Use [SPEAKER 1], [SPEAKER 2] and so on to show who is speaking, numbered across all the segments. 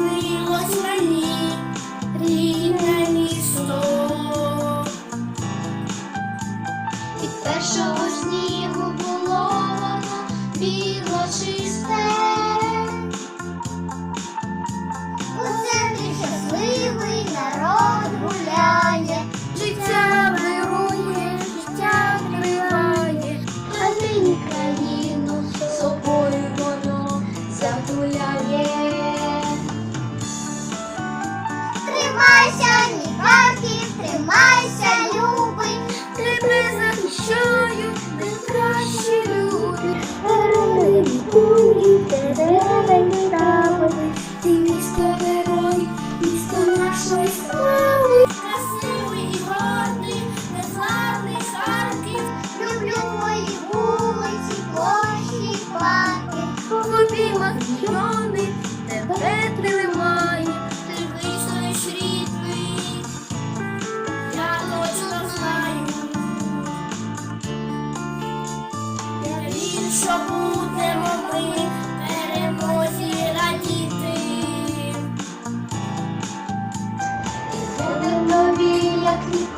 [SPEAKER 1] снилось мені рідне місто. Від першого снігу було воно біло чисте. Тебе тримає, ти рідний. Я точно знаю. Я вірю, що будемо ми радіти. Будемо нові, як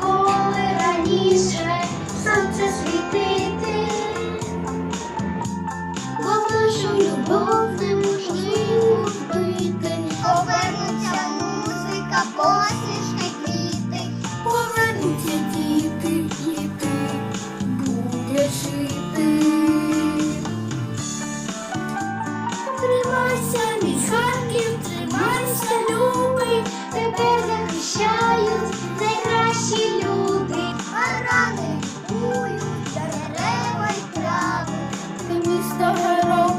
[SPEAKER 1] тебе захищають найкращі люди. Барани лікують, дерева й трави. Місто герой,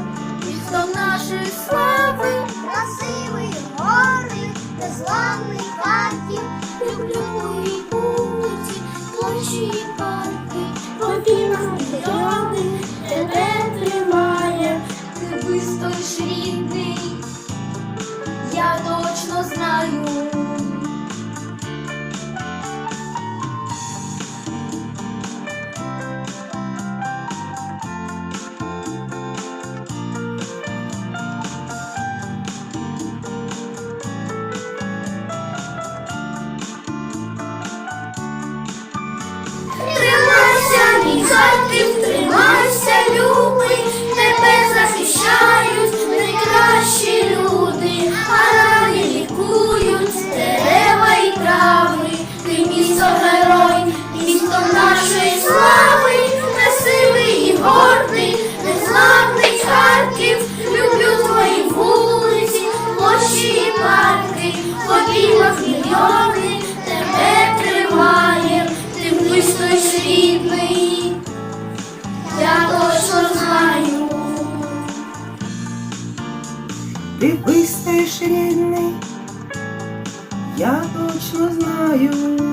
[SPEAKER 1] місто нашої слави. Красивий гори, незламний Харків. Люблю твої вулиці, площі парки. Обіймах мільйони, тебе тримає, ти вистоїш я точно знаю.
[SPEAKER 2] Ти вистоїш рідний, я точно знаю.